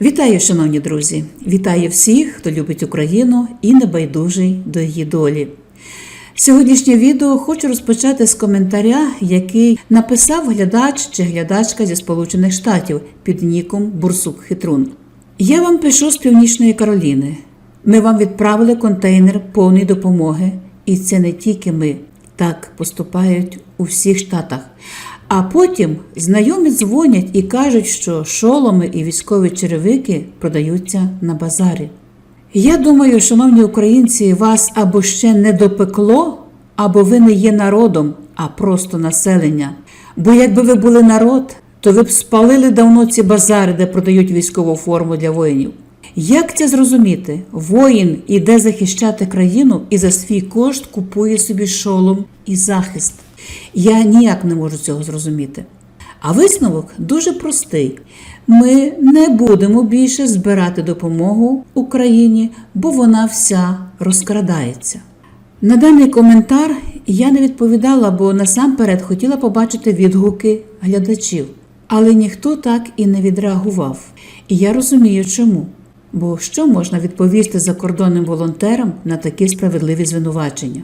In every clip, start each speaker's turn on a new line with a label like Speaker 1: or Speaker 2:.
Speaker 1: Вітаю, шановні друзі! Вітаю всіх, хто любить Україну і небайдужий до її долі. Сьогоднішнє відео хочу розпочати з коментаря, який написав глядач чи глядачка зі Сполучених Штатів під ніком Бурсук Хитрун. Я вам пишу з Північної Кароліни. Ми вам відправили контейнер повної допомоги, і це не тільки ми. Так поступають у всіх штатах. А потім знайомі дзвонять і кажуть, що шоломи і військові черевики продаються на базарі. Я думаю, шановні українці, вас або ще не допекло, або ви не є народом, а просто населення. Бо якби ви були народ, то ви б спалили давно ці базари, де продають військову форму для воїнів. Як це зрозуміти? Воїн іде захищати країну і за свій кошт купує собі шолом і захист. Я ніяк не можу цього зрозуміти. А висновок дуже простий: ми не будемо більше збирати допомогу Україні, бо вона вся розкрадається. На даний коментар я не відповідала, бо насамперед хотіла побачити відгуки глядачів, але ніхто так і не відреагував. І я розумію, чому. Бо що можна відповісти закордонним волонтерам на такі справедливі звинувачення?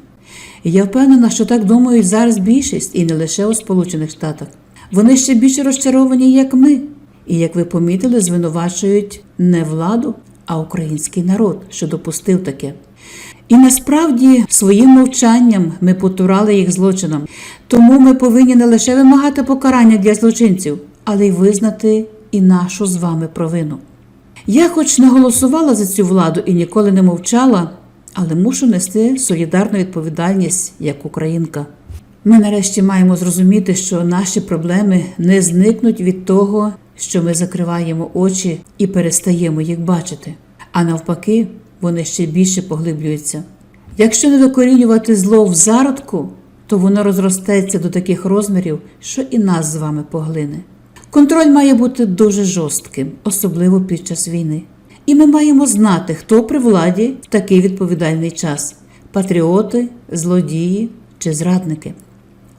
Speaker 1: І я впевнена, що так думають зараз більшість і не лише у Сполучених Штатах. Вони ще більше розчаровані, як ми. І як ви помітили, звинувачують не владу, а український народ, що допустив таке. І насправді своїм мовчанням ми потурали їх злочинам. Тому ми повинні не лише вимагати покарання для злочинців, але й визнати і нашу з вами провину. Я, хоч не голосувала за цю владу і ніколи не мовчала, але мушу нести солідарну відповідальність як українка. Ми нарешті маємо зрозуміти, що наші проблеми не зникнуть від того, що ми закриваємо очі і перестаємо їх бачити, а навпаки, вони ще більше поглиблюються. Якщо не викорінювати зло в зародку, то воно розростеться до таких розмірів, що і нас з вами поглине. Контроль має бути дуже жорстким, особливо під час війни. І ми маємо знати, хто при владі в такий відповідальний час: патріоти, злодії чи зрадники.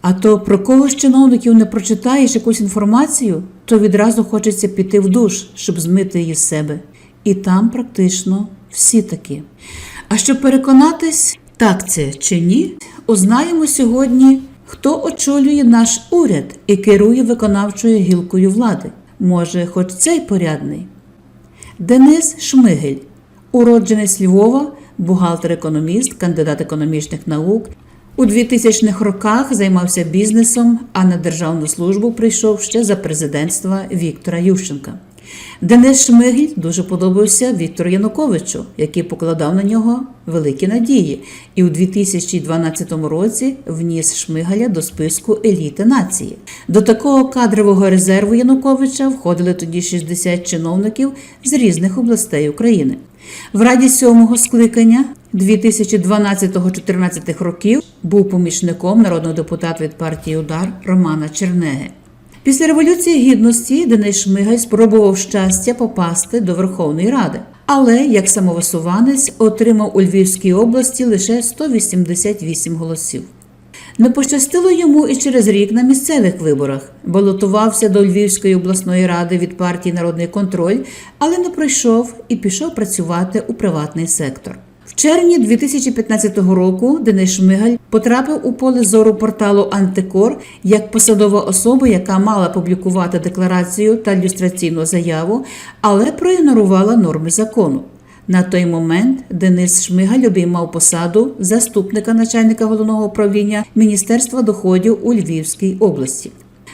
Speaker 1: А то про кого з чиновників не прочитаєш якусь інформацію, то відразу хочеться піти в душ, щоб змити її з себе. І там практично всі такі. А щоб переконатись, так це чи ні, узнаємо сьогодні, хто очолює наш уряд і керує виконавчою гілкою влади. Може, хоч цей порядний. Денис Шмигель, уродженець Львова, бухгалтер-економіст, кандидат економічних наук. У 2000-х роках займався бізнесом, а на державну службу прийшов ще за президентства Віктора Ющенка. Денис Шмигель дуже подобався Віктору Януковичу, який покладав на нього великі надії, і у 2012 році вніс Шмигаля до списку еліти нації. До такого кадрового резерву Януковича входили тоді 60 чиновників з різних областей України. В раді сьомого скликання 2012-14 років був помічником народного депутата від партії Удар Романа Чернеги. Після Революції Гідності Денис Шмигаль спробував щастя попасти до Верховної Ради, але як самовисуванець отримав у Львівській області лише 188 голосів. Не пощастило йому і через рік на місцевих виборах. Балотувався до Львівської обласної ради від партії Народний контроль, але не пройшов і пішов працювати у приватний сектор. В червні 2015 року Денис Шмигаль потрапив у поле зору порталу Антикор як посадова особа, яка мала публікувати декларацію та люстраційну заяву, але проігнорувала норми закону. На той момент Денис Шмигаль обіймав посаду заступника начальника головного управління Міністерства доходів у Львівській області.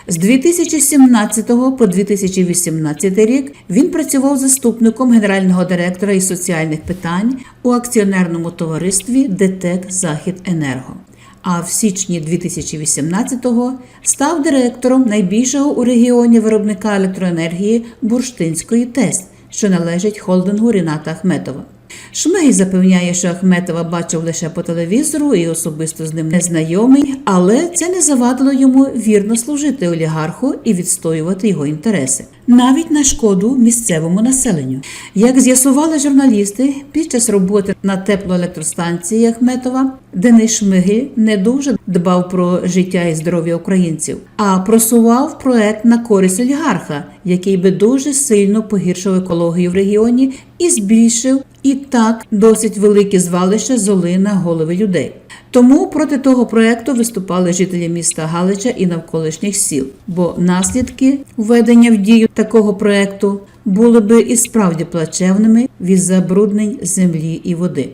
Speaker 1: З 2017 по 2018 рік він працював заступником генерального директора із соціальних питань у акціонерному товаристві ДТЕК Захід Енерго. А в січні 2018-го став директором найбільшого у регіоні виробника електроенергії Бурштинської ТЕС, що належить холдингу Ріната Ахметова. Шмигель запевняє, що Ахметова бачив лише по телевізору і особисто з ним не знайомий, але це не завадило йому вірно служити олігарху і відстоювати його інтереси. Навіть на шкоду місцевому населенню. Як з'ясували журналісти, під час роботи на теплоелектростанції Ахметова Денис Шмигель не дуже дбав про життя і здоров'я українців, а просував проект на користь олігарха, який би дуже сильно погіршив екологію в регіоні і збільшив і так досить великі звалища золи на голови людей. Тому проти того проекту виступали жителі міста Галича і навколишніх сіл, бо наслідки введення в дію такого проекту були би і справді плачевними від забруднень землі і води.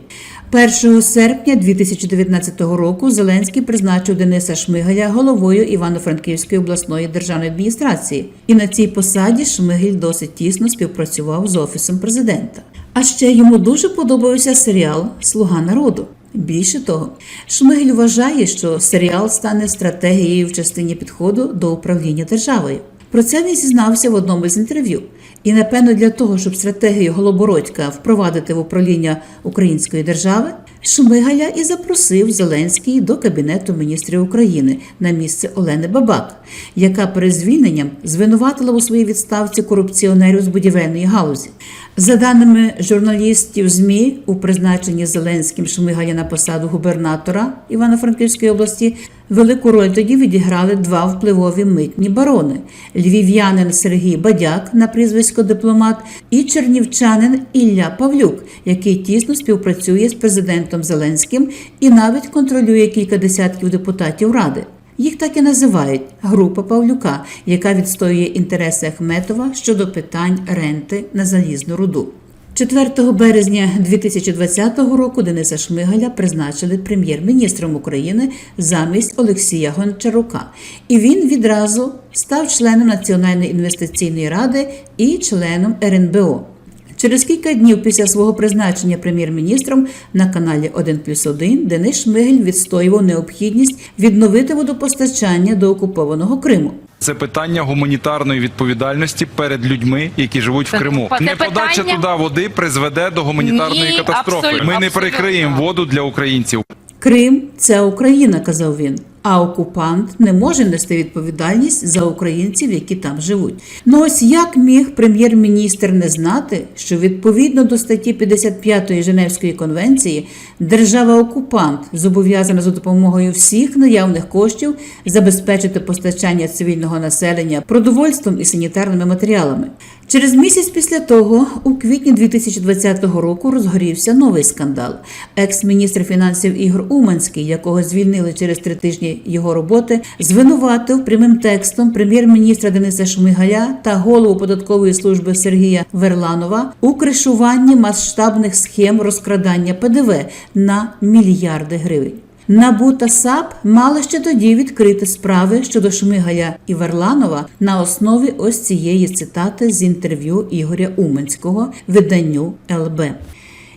Speaker 1: 1 серпня 2019 року Зеленський призначив Дениса Шмигаля головою Івано-Франківської обласної державної адміністрації, і на цій посаді Шмигель досить тісно співпрацював з офісом президента. А ще йому дуже подобався серіал Слуга народу. Більше того, Шмигель вважає, що серіал стане стратегією в частині підходу до управління державою. Про це він зізнався в одному з інтерв'ю. І напевно для того, щоб стратегію Голобородька впровадити в управління української держави, Шмигаля і запросив Зеленський до Кабінету міністрів України на місце Олени Бабак, яка перед звільненням звинуватила у своїй відставці корупціонерів з будівельної галузі. За даними журналістів ЗМІ, у призначенні Зеленським Шмигаля на посаду губернатора Івано-Франківської області велику роль тоді відіграли два впливові митні барони: львів'янин Сергій Бадяк на прізвисько дипломат і чернівчанин Ілля Павлюк, який тісно співпрацює з президентом Зеленським і навіть контролює кілька десятків депутатів ради. Їх так і називають група Павлюка, яка відстоює інтереси Ахметова щодо питань ренти на залізну руду. 4 березня 2020 року Дениса Шмигаля призначили прем'єр-міністром України замість Олексія Гончарука, і він відразу став членом Національної інвестиційної ради і членом РНБО. Через кілька днів після свого призначення прем'єр-міністром на каналі 1 плюс 1 Денис Шмигель відстоював необхідність відновити водопостачання до окупованого Криму.
Speaker 2: Це питання гуманітарної відповідальності перед людьми, які живуть в Криму.
Speaker 3: це
Speaker 2: Не подача
Speaker 3: питання-
Speaker 2: туди води призведе до гуманітарної
Speaker 3: Ні,
Speaker 2: катастрофи.
Speaker 3: абсолютно,
Speaker 2: Ми не перекриємо воду для українців.
Speaker 1: Крим це Україна, казав він. А окупант не може нести відповідальність за українців, які там живуть. Ну ось як міг прем'єр-міністр не знати, що відповідно до статті 55 Женевської конвенції держава-окупант зобов'язана за допомогою всіх наявних коштів забезпечити постачання цивільного населення продовольством і санітарними матеріалами. Через місяць після того, у квітні 2020 року, розгорівся новий скандал. Екс-міністр фінансів Ігор Уманський, якого звільнили через три тижні його роботи, звинуватив прямим текстом прем'єр-міністра Дениса Шмигаля та голову податкової служби Сергія Верланова у кришуванні масштабних схем розкрадання ПДВ на мільярди гривень. НАБУ та САП мали ще тоді відкрити справи щодо Шмигаля і Верланова на основі ось цієї цитати з інтерв'ю Ігоря Уменського виданню ЛБ.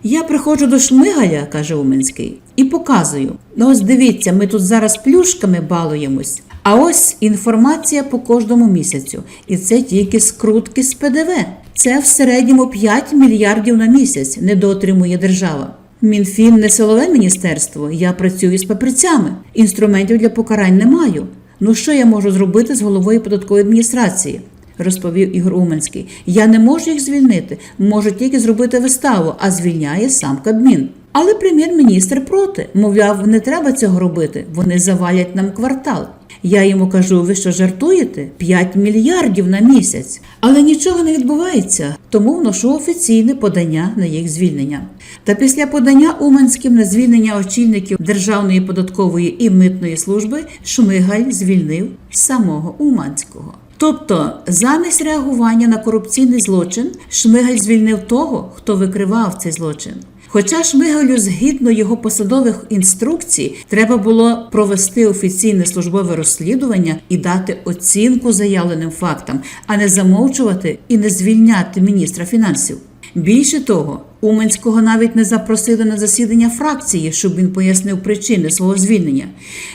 Speaker 1: Я приходжу до Шмигаля, каже Уменський, і показую. Ну ось дивіться, ми тут зараз плюшками балуємось. А ось інформація по кожному місяцю. І це тільки скрутки з ПДВ. Це в середньому 5 мільярдів на місяць недоотримує держава. Мінфін не силове міністерство. Я працюю з папірцями. Інструментів для покарань не маю. Ну що я можу зробити з головою податкової адміністрації? розповів Ігор Уменський. Я не можу їх звільнити, можу тільки зробити виставу, а звільняє сам Кабмін. Але прем'єр-міністр проти. Мовляв, не треба цього робити. Вони завалять нам квартал. Я йому кажу: ви що жартуєте? 5 мільярдів на місяць. Але нічого не відбувається, тому вношу офіційне подання на їх звільнення. Та після подання Уманським на звільнення очільників Державної податкової і митної служби Шмигаль звільнив самого Уманського. Тобто, замість реагування на корупційний злочин, Шмигаль звільнив того, хто викривав цей злочин. Хоча Шмигалю, згідно його посадових інструкцій, треба було провести офіційне службове розслідування і дати оцінку заявленим фактам, а не замовчувати і не звільняти міністра фінансів. Більше того, Уменського навіть не запросили на засідання фракції, щоб він пояснив причини свого звільнення.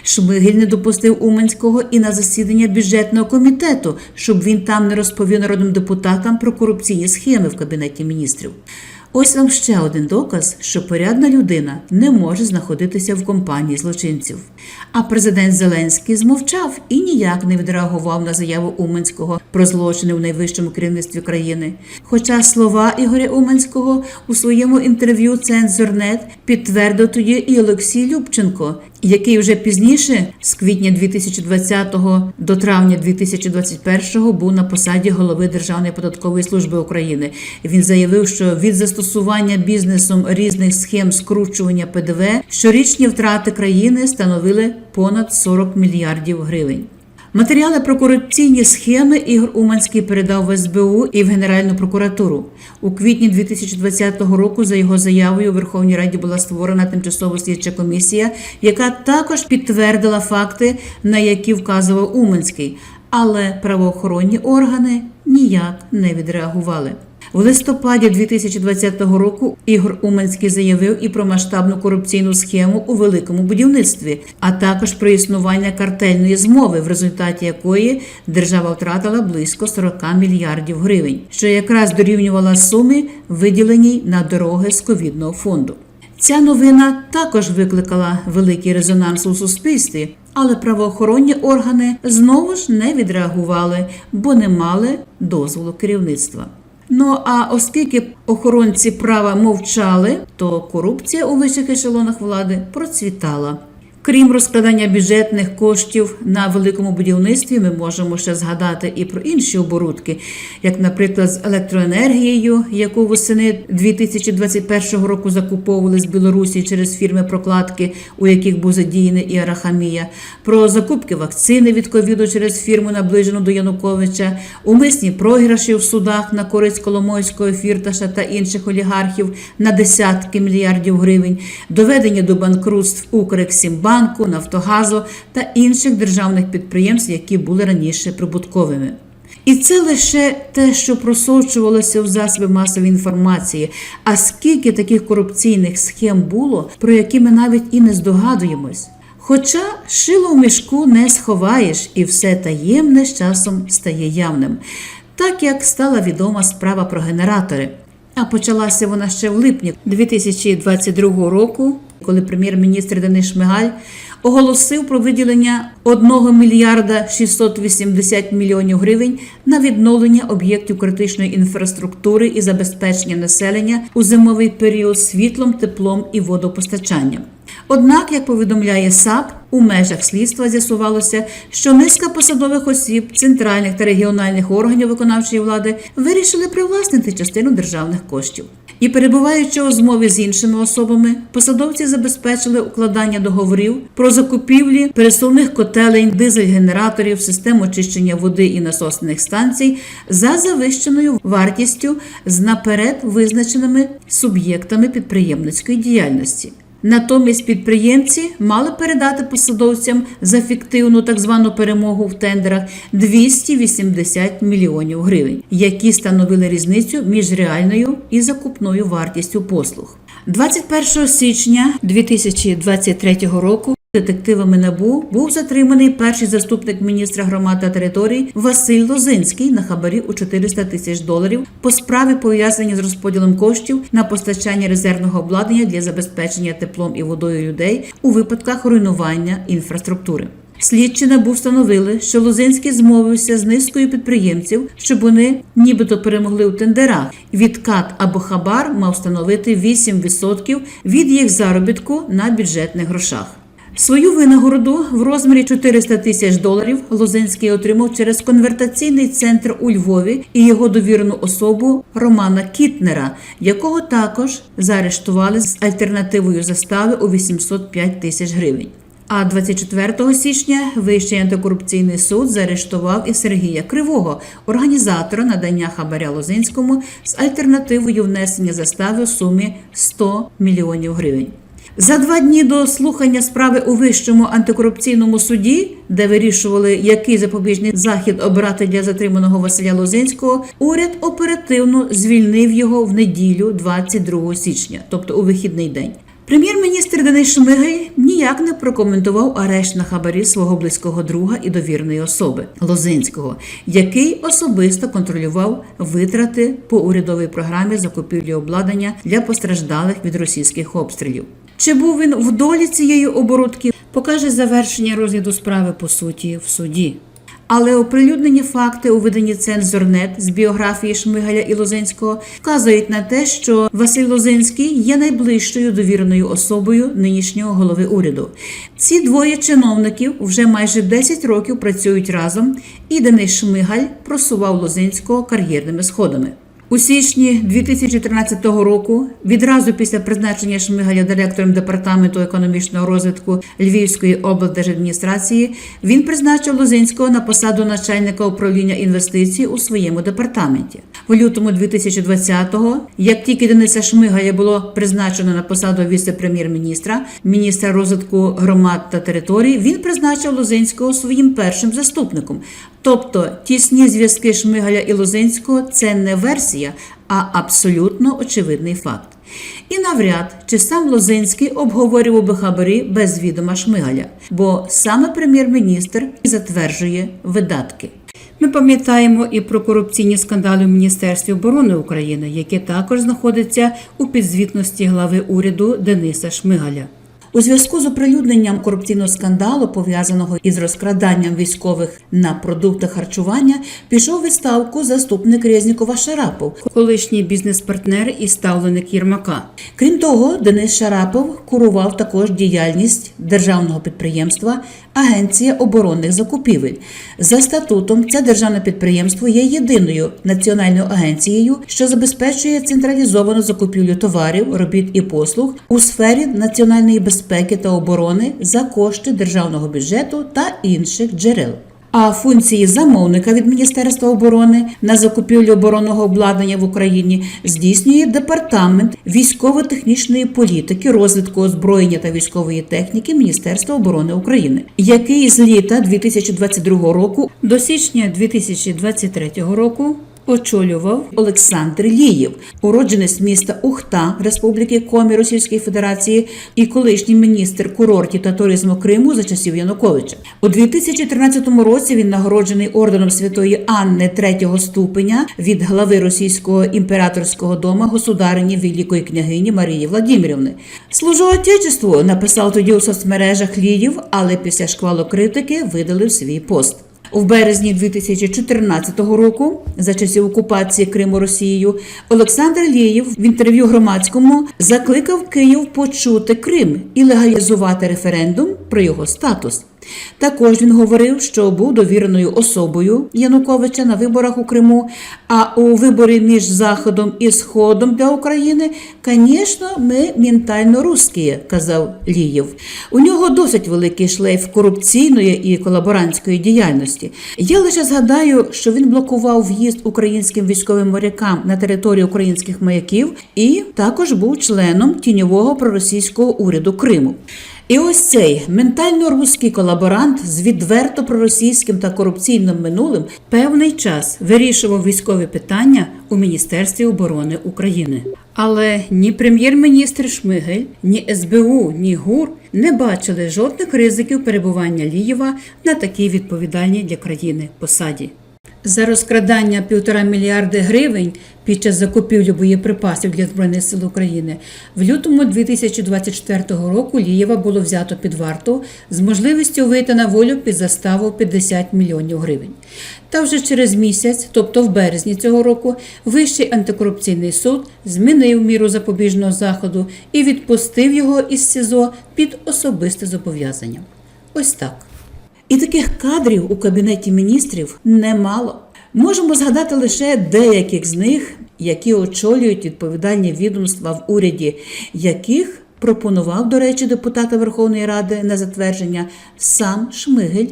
Speaker 1: Шмигель не допустив Уменського і на засідання бюджетного комітету, щоб він там не розповів народним депутатам про корупційні схеми в кабінеті міністрів. Ось вам ще один доказ, що порядна людина не може знаходитися в компанії злочинців. А президент Зеленський змовчав і ніяк не відреагував на заяву Уменського про злочини в найвищому керівництві країни. Хоча слова Ігоря Уменського у своєму інтерв'ю Цензорнет підтвердив тоді і Олексій Любченко, який вже пізніше, з квітня 2020 до травня 2021 був на посаді голови Державної податкової служби України. Він заявив, що від застосування бізнесом різних схем скручування ПДВ щорічні втрати країни становили понад 40 мільярдів гривень. Матеріали про корупційні схеми Ігор Уманський передав в СБУ і в Генеральну прокуратуру. У квітні 2020 року за його заявою у Верховній Раді була створена тимчасова слідча комісія, яка також підтвердила факти, на які вказував Уманський, але правоохоронні органи ніяк не відреагували. В листопаді 2020 року Ігор Уменський заявив і про масштабну корупційну схему у великому будівництві, а також про існування картельної змови, в результаті якої держава втратила близько 40 мільярдів гривень, що якраз дорівнювала сумі, виділеній на дороги з ковідного фонду. Ця новина також викликала великий резонанс у суспільстві, але правоохоронні органи знову ж не відреагували, бо не мали дозволу керівництва. Ну а оскільки охоронці права мовчали, то корупція у вищих ешелонах влади процвітала. Крім розкладання бюджетних коштів на великому будівництві, ми можемо ще згадати і про інші оборудки, як, наприклад, з електроенергією, яку восени 2021 року закуповували з Білорусі через фірми прокладки, у яких був задіяний і Арахамія, про закупки вакцини від ковіду через фірму, наближену до Януковича, умисні програші в судах на користь Коломойського фірташа та інших олігархів на десятки мільярдів гривень, доведення до банкрутств Укрексімбанку, Нафтогазу та інших державних підприємств, які були раніше прибутковими. І це лише те, що просочувалося в засоби масової інформації. А скільки таких корупційних схем було, про які ми навіть і не здогадуємось. Хоча шило в мішку не сховаєш, і все таємне з часом стає явним, так як стала відома справа про генератори. А почалася вона ще в липні 2022 року, коли прем'єр-міністр Денис Шмигаль оголосив про виділення 1 мільярда 680 мільйонів гривень на відновлення об'єктів критичної інфраструктури і забезпечення населення у зимовий період світлом, теплом і водопостачанням. Однак, як повідомляє САП, у межах слідства з'ясувалося, що низка посадових осіб центральних та регіональних органів виконавчої влади вирішили привласнити частину державних коштів. І перебуваючи у змові з іншими особами, посадовці забезпечили укладання договорів про закупівлі пересувних котелень, дизель-генераторів, систем очищення води і насосних станцій за завищеною вартістю з наперед визначеними суб'єктами підприємницької діяльності. Натомість підприємці мали передати посадовцям за фіктивну так звану перемогу в тендерах 280 мільйонів гривень, які становили різницю між реальною і закупною вартістю послуг. 21 січня 2023 року Детективами НАБУ був затриманий перший заступник міністра громад та територій Василь Лозинський на хабарі у 400 тисяч доларів по справі пов'язані з розподілом коштів на постачання резервного обладнання для забезпечення теплом і водою людей у випадках руйнування інфраструктури. Слідчі НАБУ встановили, що Лозинський змовився з низкою підприємців, щоб вони нібито перемогли у тендерах. Відкат або хабар мав становити 8% від їх заробітку на бюджетних грошах. Свою винагороду в розмірі 400 тисяч доларів Лозинський отримав через конвертаційний центр у Львові і його довірену особу Романа Кітнера, якого також заарештували з альтернативою застави у 805 тисяч гривень. А 24 січня Вищий антикорупційний суд заарештував і Сергія Кривого, організатора надання хабаря Лозинському з альтернативою внесення застави у сумі 100 мільйонів гривень. За два дні до слухання справи у вищому антикорупційному суді, де вирішували, який запобіжний захід обрати для затриманого Василя Лозинського, уряд оперативно звільнив його в неділю, 22 січня, тобто у вихідний день. Прем'єр-міністр Денис Шмигаль ніяк не прокоментував арешт на хабарі свого близького друга і довірної особи Лозинського, який особисто контролював витрати по урядовій програмі закупівлі обладнання для постраждалих від російських обстрілів. Чи був він в долі цієї оборудки, покаже завершення розгляду справи по суті в суді. Але оприлюднені факти у виданні «Цензорнет» з біографії Шмигаля і Лозинського вказують на те, що Василь Лозинський є найближчою довіреною особою нинішнього голови уряду. Ці двоє чиновників вже майже 10 років працюють разом, і Денис Шмигаль просував Лозинського кар'єрними сходами. У січні 2013 року, відразу після призначення Шмигаля директором департаменту економічного розвитку Львівської облдержадміністрації, він призначив Лозинського на посаду начальника управління інвестицій у своєму департаменті. В лютому 2020-го, як тільки Дениса Шмигаля було призначено на посаду віце-прем'єр-міністра, міністра розвитку громад та територій, він призначив Лозинського своїм першим заступником. Тобто тісні зв'язки Шмигаля і Лозинського це не версія, а абсолютно очевидний факт. І навряд чи сам Лозинський обговорював би хабарі без відома Шмигаля, бо саме прем'єр-міністр затверджує видатки. Ми пам'ятаємо і про корупційні скандали в Міністерстві оборони України, які також знаходяться у підзвітності глави уряду Дениса Шмигаля. У зв'язку з оприлюдненням корупційного скандалу, пов'язаного із розкраданням військових на продукти харчування, пішов у відставку заступник Резнікова Шарапов, колишній бізнес-партнер і ставленик Єрмака. Крім того, Денис Шарапов курував також діяльність державного підприємства Агенція оборонних закупівель. За статутом, це державне підприємство є єдиною національною агенцією, що забезпечує централізовану закупівлю товарів, робіт і послуг у сфері національної безпеки та оборони за кошти державного бюджету та інших джерел. А функції замовника від Міністерства оборони на закупівлю оборонного обладнання в Україні здійснює департамент військово-технічної політики, розвитку озброєння та військової техніки Міністерства оборони України, який з літа 2022 року до січня 2023 року. Очолював Олександр Лієв, уродженець міста Ухта Республіки Комі Російської Федерації і колишній міністр курортів та туризму Криму за часів Януковича. У 2013 році він нагороджений орденом Святої Анни третього ступеня від глави російського імператорського дома государині Великої княгині Марії Владимирівни. Служу Отечеству написав тоді у соцмережах Лієв, але після шквалу критики видалив свій пост. У березні 2014 року, за часів окупації Криму Росією, Олександр Лєєв в інтерв'ю громадському закликав Київ почути Крим і легалізувати референдум про його статус. Також він говорив, що був довіреною особою Януковича на виборах у Криму. А у виборі між Заходом і Сходом для України, звісно, ми ментально русські, казав Лієв. У нього досить великий шлейф корупційної і колаборантської діяльності. Я лише згадаю, що він блокував в'їзд українським військовим морякам на територію українських маяків і також був членом тіньового проросійського уряду Криму. І ось цей ментально руський колаборант з відверто проросійським та корупційним минулим певний час вирішував військові питання у Міністерстві оборони України. Але ні прем'єр-міністр Шмигель, ні СБУ, ні ГУР не бачили жодних ризиків перебування Лієва на такій відповідальній для країни посаді. За розкрадання півтора мільярди гривень під час закупівлі боєприпасів для Збройних сил України в лютому 2024 року Лієва було взято під варту з можливістю вийти на волю під заставу 50 мільйонів гривень. Та вже через місяць, тобто в березні цього року, Вищий антикорупційний суд змінив міру запобіжного заходу і відпустив його із СІЗО під особисте зобов'язання. Ось так. І таких кадрів у кабінеті міністрів немало. Можемо згадати лише деяких з них, які очолюють відповідальні відомства в уряді, яких пропонував, до речі, депутата Верховної Ради на затвердження сам Шмигель.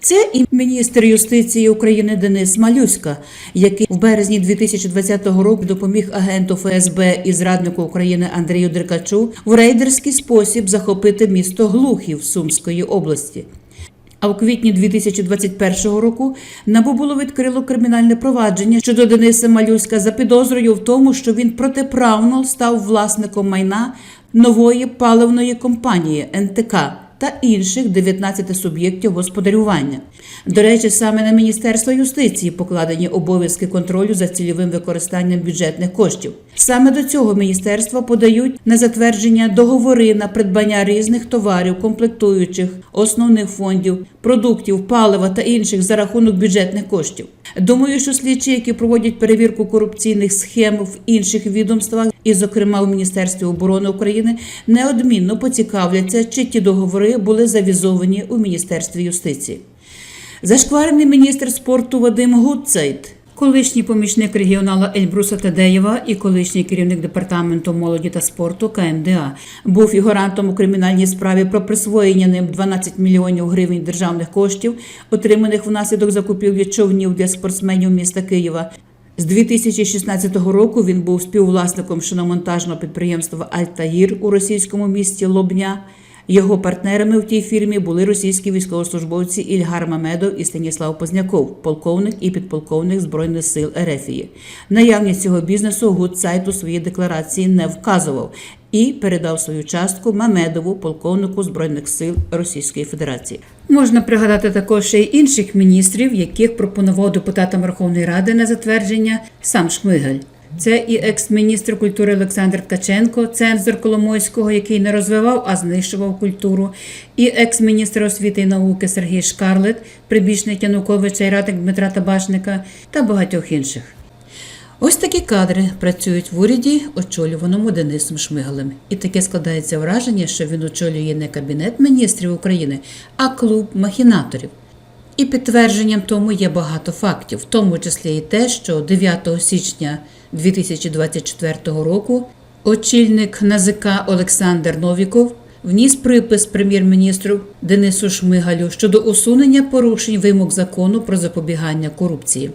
Speaker 1: Це і міністр юстиції України Денис Малюська, який в березні 2020 року допоміг агенту ФСБ і зраднику України Андрію Деркачу в рейдерський спосіб захопити місто Глухів Сумської області. А у квітні 2021 року НАБУ було відкрило кримінальне провадження щодо Дениса Малюська за підозрою в тому, що він протиправно став власником майна нової паливної компанії НТК та інших 19 суб'єктів господарювання. До речі, саме на Міністерство юстиції покладені обов'язки контролю за цільовим використанням бюджетних коштів. Саме до цього міністерства подають на затвердження договори на придбання різних товарів, комплектуючих, основних фондів, продуктів, палива та інших за рахунок бюджетних коштів. Думаю, що слідчі, які проводять перевірку корупційних схем в інших відомствах, і, зокрема, у Міністерстві оборони України, неодмінно поцікавляться, чи ті договори були завізовані у Міністерстві юстиції. Зашкварений міністр спорту Вадим Гудцайт, колишній помічник регіонала Ельбруса Тадеєва і колишній керівник департаменту молоді та спорту КМДА, був фігурантом у кримінальній справі про присвоєння ним 12 мільйонів гривень державних коштів, отриманих внаслідок закупівлі човнів для спортсменів міста Києва. З 2016 року він був співвласником шиномонтажного підприємства Альтаїр у російському місті Лобня. Його партнерами в тій фірмі були російські військовослужбовці Ільгар Мамедов і Станіслав Позняков, полковник і підполковник Збройних сил Ерефії. Наявність цього бізнесу Гудсайт у своїй декларації не вказував і передав свою частку Мамедову, полковнику Збройних сил Російської Федерації. Можна пригадати також й інших міністрів, яких пропонував депутатам Верховної Ради на затвердження сам Шмигель. Це і екс-міністр культури Олександр Ткаченко, цензор Коломойського, який не розвивав, а знищував культуру, і екс-міністр освіти і науки Сергій Шкарлет, прибічник Януковича і радник Дмитра Табашника та багатьох інших. Ось такі кадри працюють в уряді, очолюваному Денисом Шмигалем. І таке складається враження, що він очолює не кабінет міністрів України, а клуб махінаторів. І підтвердженням тому є багато фактів, в тому числі і те, що 9 січня 2024 року очільник НАЗК Олександр Новіков вніс припис прем'єр-міністру Денису Шмигалю щодо усунення порушень вимог закону про запобігання корупції.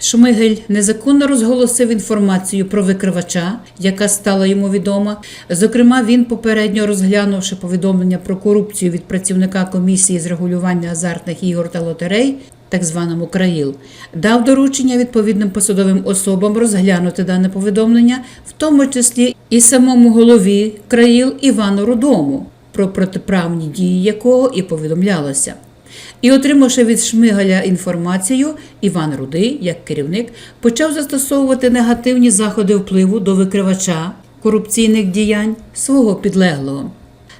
Speaker 1: Шмигель незаконно розголосив інформацію про викривача, яка стала йому відома. Зокрема, він попередньо розглянувши повідомлення про корупцію від працівника комісії з регулювання азартних ігор та лотерей, так званому КРАїл, дав доручення відповідним посадовим особам розглянути дане повідомлення, в тому числі і самому голові КРАїл Івану Рудому, про протиправні дії якого і повідомлялося. І, отримавши від Шмигаля інформацію, Іван Рудий, як керівник, почав застосовувати негативні заходи впливу до викривача корупційних діянь свого підлеглого.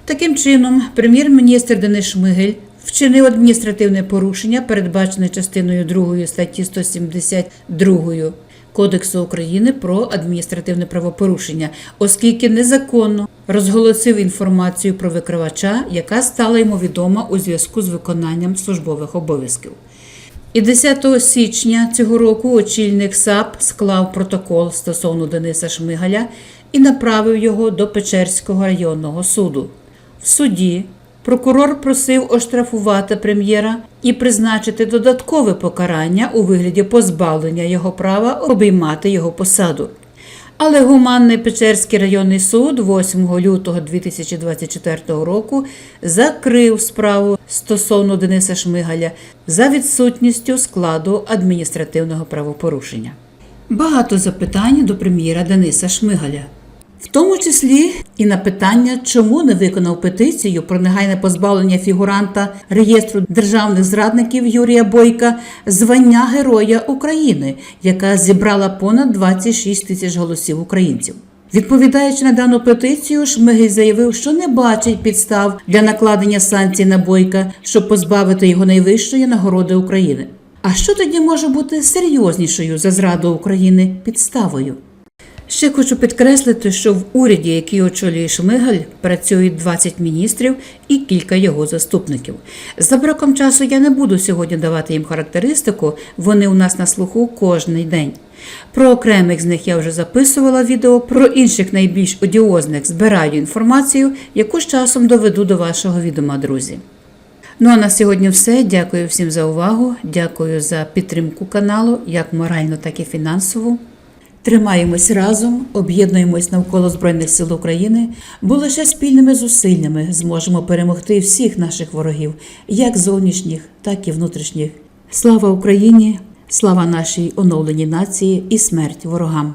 Speaker 1: Таким чином, прем'єр-міністр Денис Шмигель вчинив адміністративне порушення, передбачене частиною 2 статті 172 Кодексу України про адміністративне правопорушення, оскільки незаконно розголосив інформацію про викривача, яка стала йому відома у зв'язку з виконанням службових обов'язків. І 10 січня цього року очільник САП склав протокол стосовно Дениса Шмигаля і направив його до Печерського районного суду. В суді прокурор просив оштрафувати прем'єра і призначити додаткове покарання у вигляді позбавлення його права обіймати його посаду. Але гуманний Печерський районний суд 8 лютого 2024 року закрив справу стосовно Дениса Шмигаля за відсутністю складу адміністративного правопорушення. Багато запитань до прем'єра Дениса Шмигаля. В тому числі і на питання, чому не виконав петицію про негайне позбавлення фігуранта реєстру державних зрадників Юрія Бойка звання Героя України, яка зібрала понад 26 тисяч голосів українців. Відповідаючи на дану петицію, Шмигель заявив, що не бачить підстав для накладення санкцій на Бойка, щоб позбавити його найвищої нагороди України. А що тоді може бути серйознішою за зраду України підставою? Ще хочу підкреслити, що в уряді, який очолює Шмигаль, працюють 20 міністрів і кілька його заступників. За браком часу я не буду сьогодні давати їм характеристику, вони у нас на слуху кожний день. Про окремих з них я вже записувала відео, про інших найбільш одіозних збираю інформацію, яку з часом доведу до вашого відома, друзі. Ну а на сьогодні все. Дякую всім за увагу. Дякую за підтримку каналу, як морально, так і фінансову. Тримаємось разом, об'єднуємось навколо Збройних сил України, бо лише спільними зусиллями зможемо перемогти всіх наших ворогів, як зовнішніх, так і внутрішніх. Слава Україні! Слава нашій оновленій нації і смерть ворогам!